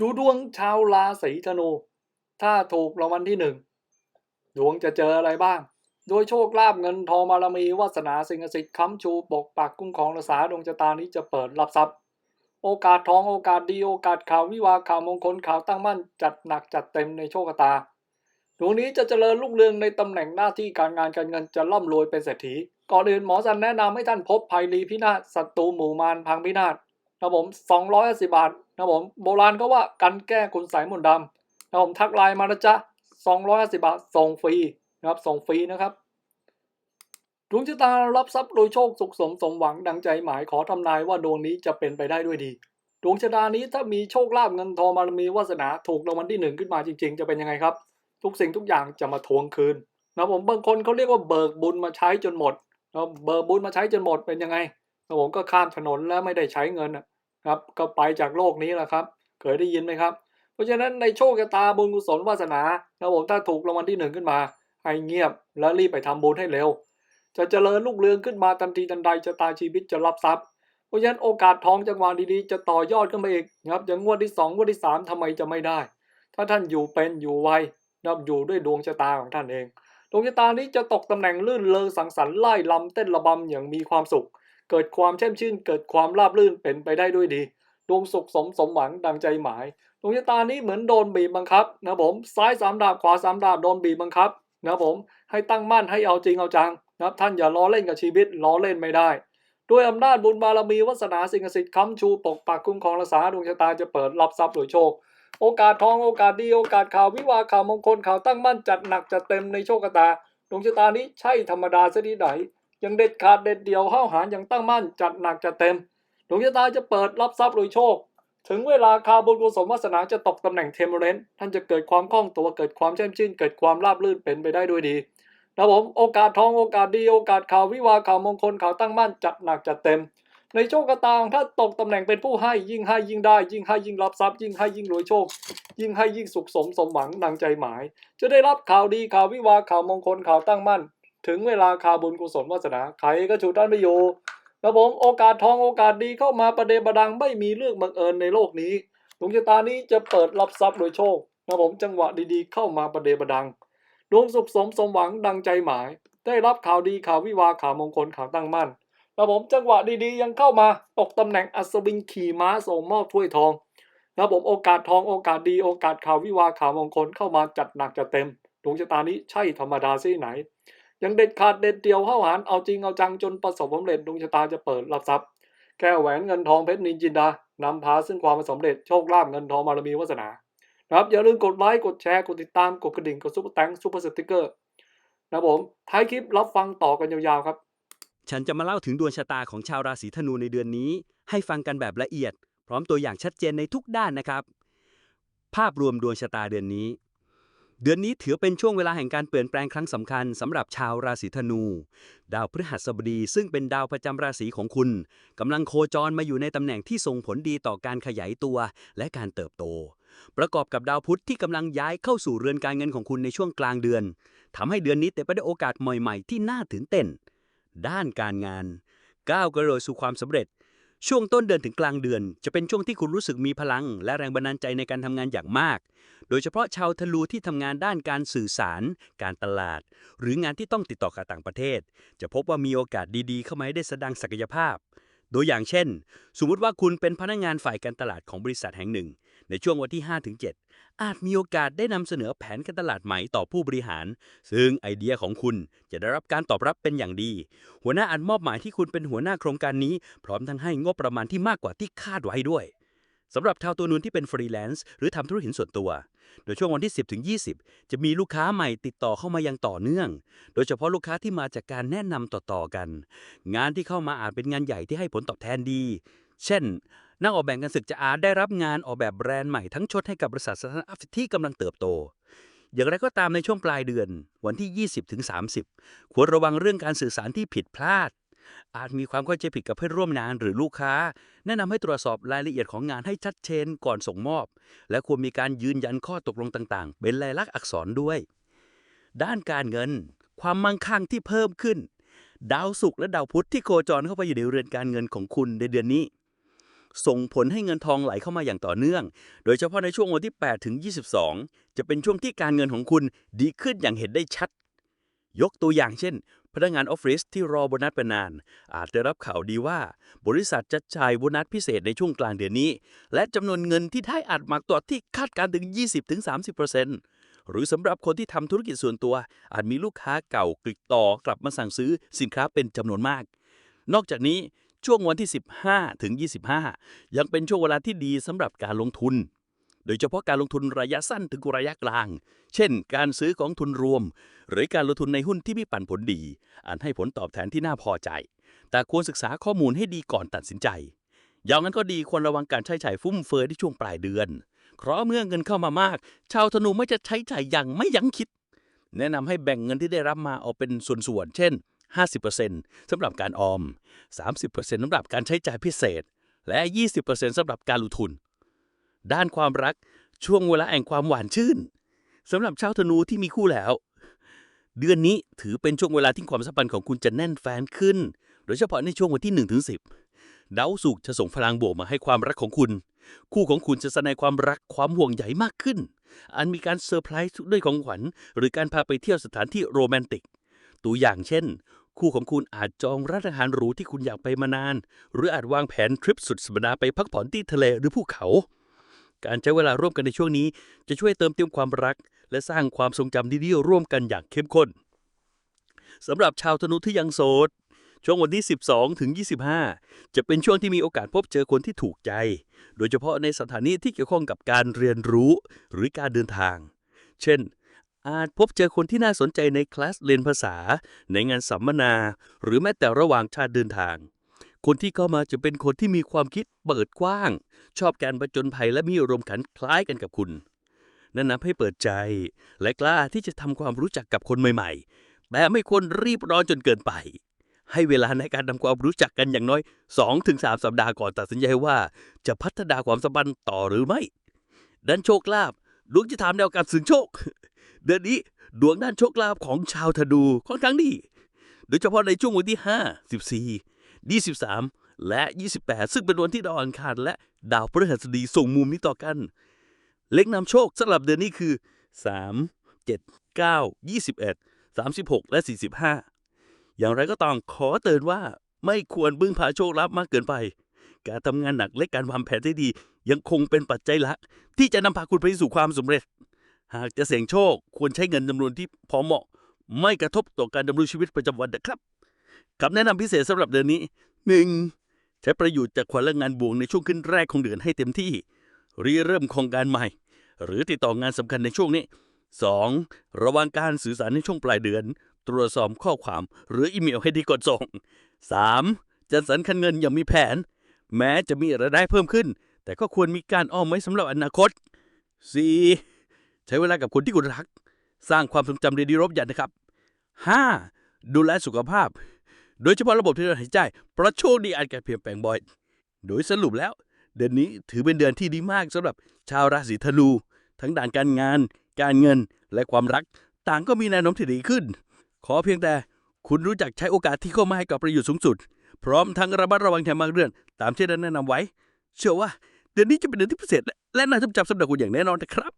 ดูดวงชาวราศีธนู ถ้าถูกรางวัลที่หนึ่งดวงจะเจออะไรบ้าง โดยโชคลาภเงินทองบารมีวาสนาสิ่งศักดิ์สิทธิ์ค้ำชูปกปักคุ้มครองรักษาดวงชะตานี้จะเปิดรับทรัพย์ โอกาสทองโอกาสดีโอกาสข่าววิวาข่าวมงคลข่าวตั้งมั่นจัดหนักจัดเต็มในโชคชะตาดวงนี้จะเจริญรุ่งเรืองในตำแหน่งหน้าที่การงานการเงินจะร่ำรวยเป็นเศรษฐีก่อนอื่นหมอสันแนะนำให้ท่านพบภัยรีพินาศศัตรูหมู่มารพังพินาศ นะผม250บาทนะผมโบราณก็ว่ากันแก้คุณสายมนต์ดำนะผมทักไลน์มานะจ๊ะ250บาทส่งฟรีนะครับส่งฟรีนะครับดวงชะตารับทรัพย์โดยโชคสุขสมสมหวังดังใจหมายขอทำนายว่าดวงนี้จะเป็นไปได้ด้วยดี ดวงชะตานี้ถ้ามีโชคลาภเงินทองบารมีวาสนาถูกรางวัลที่หนึ่งขึ้นมาจริง ๆ จะเป็นยังไงครับ ทุกสิ่งทุกอย่างจะมาทวงคืนนะผมบางคนเขาเรียกว่าเบิกบุญมาใช้จนหมดนะเบิกบุญมาใช้จนหมดเป็นยังไงนะผมก็ข้ามถนนแล้วไม่ได้ใช้เงินนะ ครับ ก็ไปจากโลกนี้แหละครับ เคยได้ยินไหมครับ เพราะฉะนั้นในโชคชะตาบุญกุศลวาสนานะผมถ้าถูกรางวัลที่หนึ่งขึ้นมา ให้เงียบแล้วรีบไปทำบุญให้เร็ว จะเจริญรุ่งเรืองขึ้นมาทันทีทันใดชะตาชีวิตจะรับทรัพย์ เพราะฉะนั้นโอกาสทองจังหวะดีๆ จะต่อยอดขึ้นมาอีกนะครับอย่างงวดที่สองวดที่สามทำไมจะไม่ได้ ถ้าท่านอยู่เป็นอยู่ไวนับอยู่ด้วยดวงชะตาของท่านเอง ดวงชะตานี้จะตกตำแหน่งลื่นเลอสังสรรค์ไล่ลำเต้นระบำอย่างมีความสุข เกิดความแช่มชื่น เกิดความราบรื่นเป็นไปได้ด้วยดีดวงสุขสมสมหวังดังใจหมายดวงชะตานี้เหมือนโดนบีบบังคับนะผมซ้ายสามดาบขวาสามดาบโดนบีบบังคับนะผมให้ตั้งมั่นให้เอาจริงเอาจังนะครับท่านอย่าล้อเล่นกับชีวิตล้อเล่นไม่ได้ ด้วยอำนาจบุญบารมีวาสนาสิ่งศักดิ์สิทธิ์ค้ำชูปกปักคุ้มครองรักษาดวงชะตาจะเปิดรับทรัพย์โดยโชค โอกาสทองโอกาสดีโอกาสข่าววิวาข่าวมงคลข่าวตั้งมั่นจัดหนักจัดเต็มในโชคชะตาดวงชะตานี้ใช่ธรรมดาซะที่ไหน ยังเด็ดขาดเด็ดเดี่ยวห้าวหาญอย่างตั้งมั่นจัดหนักจัดเต็มดวงชะตาจะเปิดรับทรัพย์โดยโชค ถึงเวลาข่าวบุญกุศลวาสนาจะตกตำแหน่งเทมเปอเรนต์ท่านจะเกิดความคล่องตัวเกิดความแช่มชื่น เกิดความราบรื่นเป็นไปได้ด้วยดีนะผมโอกาสทองโอกาสดีโอกาสข่าววิวาข่าวมงคลข่าวตั้งมั่นจัดหนักจัดเต็ม ในโชคกระตางถ้าตกตำแหน่งเป็นผู้ให้ยิ่งให้ยิ่งได้ ยิ่งให้ยิ่งรับทรัพย์ยิ่งให้ยิ่งรวยโชค ยิ่งให้ยิ่งสุขสมสมหวังดังใจหมาย จะได้รับข่าวดีข่าววิวาข่าวมงคลข่าวตั้งมั่น ถึงเวลาข่าบุญกุศลวาสนาใครก็ฉุดด้านไม่อยู่นะผมโอกาสทองโอกาสดีเข้ามาประเดประดังไม่มีเรื่องบังเอิญในโลกนี้ดวงชะตานี้จะเปิดรับทรัพย์โดยโชคนะผมจังหวะดีๆ เข้ามาประเดประดัง ดวงสุขสมสมหวังดังใจหมาย ได้รับข่าวดีข่าววิวาข่าวมงคลข่าวตั้งมั่นนะผมจังหวะดีๆ ยังเข้ามาตกตำแหน่งอัศวินขี่ม้าส่งมอบถ้วยทองนะผมโอกาสทองโอกาสดีโอกาสข่าววิวาข่าวมงคลเข้ามาจัดหนักจัดเต็มดวงชะตานี้ใช่ธรรมดาที่ไหน ยังเด็ดขาดเด็ดเดียวเข้าหารเอาจริงเอาจังจนประสบความสำเร็จดวงชะตาจะเปิดรับทรัพย์ แก้วแหวนเงินทองเพชรนินจินดานำพาซึ่งความสำเร็จโชคลาภเงินทองบารมีวาสนานะครับอย่าลืมกดไลค์กดแชร์กดติดตามกดกระดิ่งกดซุปเปอร์แตงซุปเปอร์สติ๊กเกอร์นะผมท้ายคลิปรับฟังต่อกันยาวๆครับ ฉันจะมาเล่าถึงดวงชะตาของชาวราศีธนูในเดือนนี้ ให้ฟังกันแบบละเอียด พร้อมตัวอย่างชัดเจนในทุกด้านนะครับ ภาพรวมดวงชะตาเดือนนี้ เดือนนี้ถือเป็นช่วงเวลาแห่งการเปลี่ยนแปลงครั้งสำคัญสำหรับชาวราศีธนู ดาวพฤหัสบดีซึ่งเป็นดาวประจำราศีของคุณกำลังโคจรมาอยู่ในตำแหน่งที่ส่งผลดีต่อการขยายตัวและการเติบโต ประกอบกับดาวพุธที่กำลังย้ายเข้าสู่เรือนการเงินของคุณในช่วงกลางเดือนทำให้เดือนนี้เต็มไปด้วยโอกาสใหม่ๆ ที่น่าตื่นเต้น ด้านการงานก้าวกระโดดสู่ความสำเร็จ ช่วงต้นเดือนถึงกลางเดือน จะเป็นช่วงที่คุณรู้สึกมีพลัง และแรงบันดาลใจในการทำงานอย่างมาก โดยเฉพาะชาวธนูที่ทำงานด้านการสื่อสาร การตลาด หรืองานที่ต้องติดต่อกับต่างประเทศ จะพบว่ามีโอกาสดีๆ เข้ามาให้ได้แสดงศักยภาพ โดยอย่างเช่น สมมติว่าคุณเป็นพนักงานฝ่ายการตลาดของบริษัทแห่งหนึ่ง ในช่วงวันที่ 5-7 อาจมีโอกาสได้นำเสนอแผนการตลาดใหม่ต่อผู้บริหาร ซึ่งไอเดียของคุณจะได้รับการตอบรับเป็นอย่างดี หัวหน้าอันมอบหมายที่คุณเป็นหัวหน้าโครงการนี้ พร้อมทั้งให้งบประมาณที่มากกว่าที่คาดไว้ด้วยสำหรับชาวตัวนูนที่เป็นฟรีแลนซ์หรือทำธุรกิจส่วนตัว โดยช่วงวันที่ 10ถึง20 จะมีลูกค้าใหม่ติดต่อเข้ามาย่างต่อเนื่อง โดยเฉพาะลูกค้าที่มาจากการแนะนำต่อๆกัน งานที่เข้ามาอาจเป็นงานใหญ่ที่ให้ผลตอบแทนดี เช่น นักออกแบบการศึกจะอาได้รับงานออกแบบแบรนด์ใหม่ทั้งชดให้กับบริษัทสตาร์ทอัพที่กำลังเติบโต อย่างไรก็ตามในช่วงปลายเดือนวันที่ 20ถึง30 ควรระวังเรื่องการสื่อสารที่ผิดพลาด อาจมีความเข้าใจผิดกับเพื่อนร่วมงานหรือลูกค้า แนะนำให้ตรวจสอบรายละเอียดของงานให้ชัดเจนก่อนส่งมอบ และควรมีการยืนยันข้อตกลงต่างๆ เป็นลายลักษณ์อักษรด้วย ด้านการเงิน ความมั่งคั่งที่เพิ่มขึ้น ดาวศุกร์และดาวพุธที่โคจรเข้าไปอยู่ในเรือนการเงินของคุณในเดือนนี้ ส่งผลให้เงินทองไหลเข้ามาอย่างต่อเนื่อง โดยเฉพาะในช่วงวันที่ 8 ถึง 22 จะเป็นช่วงที่การเงินของคุณดีขึ้นอย่างเห็นได้ชัด ยกตัวอย่างเช่น พนักงานออฟฟิศที่รอโบนัสไปนาน อาจได้รับข่าวดีว่า บริษัทจะจ่ายโบนัสพิเศษในช่วงกลางเดือนนี้ และจำนวนเงินที่ได้อาจมากกว่าที่คาดการณ์ถึง 20-30%หรือสำหรับคนที่ทำธุรกิจส่วนตัว อาจมีลูกค้าเก่าติดต่อกลับมาสั่งซื้อสินค้าเป็นจำนวนมาก นอกจากนี้ ช่วงวันที่ 15 ถึง 25 ยังเป็นช่วงเวลาที่ดีสำหรับการลงทุน โดยเฉพาะการลงทุนระยะสั้นถึงระยะกลาง เช่น การซื้อกองทุนรวม หรือการลงทุนในหุ้นที่มีปันผลดี อันให้ผลตอบแทนที่น่าพอใจ แต่ควรศึกษาข้อมูลให้ดีก่อนตัดสินใจ อย่างนั้นก็ดีควรระวังการใช้จ่ายฟุ่มเฟือยที่ช่วงปลายเดือน เพราะเมื่อเงินเข้ามามาก ชาวธนูไม่จะใช้จ่ายอย่างไม่ยั้งคิด แนะนำให้แบ่งเงินที่ได้รับมาเอาเป็นส่วนๆ เช่น 50%สำหรับการออม 30%สำหรับการใช้จ่ายพิเศษ และ 20%สำหรับการลงทุน ด้านความรักช่วงเวลาแห่งความหวานชื่นสำหรับชาวธนูที่มีคู่แล้ว เดือนนี้ถือเป็นช่วงเวลาที่ความสัมพันธ์ของคุณจะแน่นแฟนขึ้น โดยเฉพาะในช่วงวันที่1ถึง10ดาวศุกจะส่งพลังบวกมาให้ความรักของคุณ คู่ของคุณจะแสดงความรักความห่วงใยมากขึ้น อันมีการเซอร์ไพรส์ด้วยของขวัญหรือการพาไปเที่ยวสถานที่โรแมนติกตัวอย่างเช่น คู่ของคุณอาจจองร้านอาหารหรูที่คุณอยากไปมานาน หรืออาจวางแผนทริปสุดสัปดาห์ไปพักผ่อนที่ทะเลหรือภูเขา การใช้เวลาร่วมกันในช่วงนี้ จะช่วยเติมเต็มความรัก และสร้างความทรงจำดีๆร่วมกันอย่างเข้มข้นสำหรับชาวธนูที่ยังโสดช่วงวันที่ 12 ถึง 25 จะเป็นช่วงที่มีโอกาสพบเจอคนที่ถูกใจ โดยเฉพาะในสถานที่ที่เกี่ยวข้องกับการเรียนรู้หรือการเดินทาง เช่น อาจพบเจอคนที่น่าสนใจในคลาสเรียนภาษา ในงานสัมมนา หรือแม้แต่ระหว่างชาติเดินทาง คนที่เข้ามาจะเป็นคนที่มีความคิดเปิดกว้าง ชอบการประจนภัยและมีอารมณ์ขันคล้ายกันกับคุณแนะนำให้เปิดใจ และกล้าที่จะทำความรู้จักกับคนใหม่ๆ แต่ไม่ควรรีบร้อนจนเกินไป ให้เวลาในการทำความรู้จักกันอย่างน้อย 2-3 สัปดาห์ก่อนตัดสินใจว่า จะพัฒนาความสัมพันธ์ต่อหรือไม่ด้านโชคลาภดวงจะถามแนวการสืงโชค เดือนนี้ดวงด้านโชคลาภของชาวธนูค่อนข้างดี โดยเฉพาะในช่วงวันที่ 5 14 23 และ 28 ซึ่งเป็นวันที่ดาวอังคารและดาวพฤหัสบดีส่งมุมนี้ต่อกัน เล็กนำโชคสำหรับเดือนนี้คือ 3 7 9 21 36 และ 45 อย่างไรก็ต้องขอเตือนว่าไม่ควรบึ้งพาโชคลับมากเกินไป การทำงานหนักและการวางแผนที่ดี ยังคงเป็นปัจจัยหลักที่จะนำพาคุณไปสู่ความสำเร็จ หากจะเสี่ยงโชคควรใช้เงินจำนวนที่พอเหมาะ ไม่กระทบต่อการดำรงชีวิตประจำวันนะครับคำแนะนำพิเศษสำหรับเดือนนี้ 1. ใช้ประโยชน์จากขวัญและงานบวงในช่วงขึ้นแรกของเดือนให้เต็มที่รีเริ่มโครงการใหม่ หรือติดต่องานสำคัญในช่วงนี้ 2. ระวังการสื่อสารในช่วงปลายเดือน ตรวจสอบข้อความหรืออีเมลให้ดีก่อนส่ง 3. จัดสรรคันเงินอย่างมีแผน แม้จะมีรายได้เพิ่มขึ้น แต่ก็ควรมีการออมไว้สำหรับอนาคต 4. ใช้เวลากับคนที่คุณรัก สร้างความทรงจำดีๆรบยันนะครับ 5. ดูแลสุขภาพ โดยเฉพาะระบบทางเดินหายใจ เพราะโช่วงนี้อาจจะเปลี่ยนแปลงบ่อย โดยสรุปแล้ว เดือนนี้ถือเป็นเดือนที่ดีมากสำหรับชาวราศีธนู ทั้งด้านการงาน การเงินและความรัก ต่างก็มีแนวโน้มที่ดีขึ้น ขอเพียงแต่คุณรู้จักใช้โอกาสที่เข้ามาให้กับประโยชน์สูงสุด พร้อมทั้งระมัดระวังแถมบางเรื่องตามที่ได้แนะนำไว้ เชื่อว่าเดือนนี้จะเป็นเดือนที่พิเศษและน่าจดจำสำหรับคุณอย่างแน่นอนนะครับ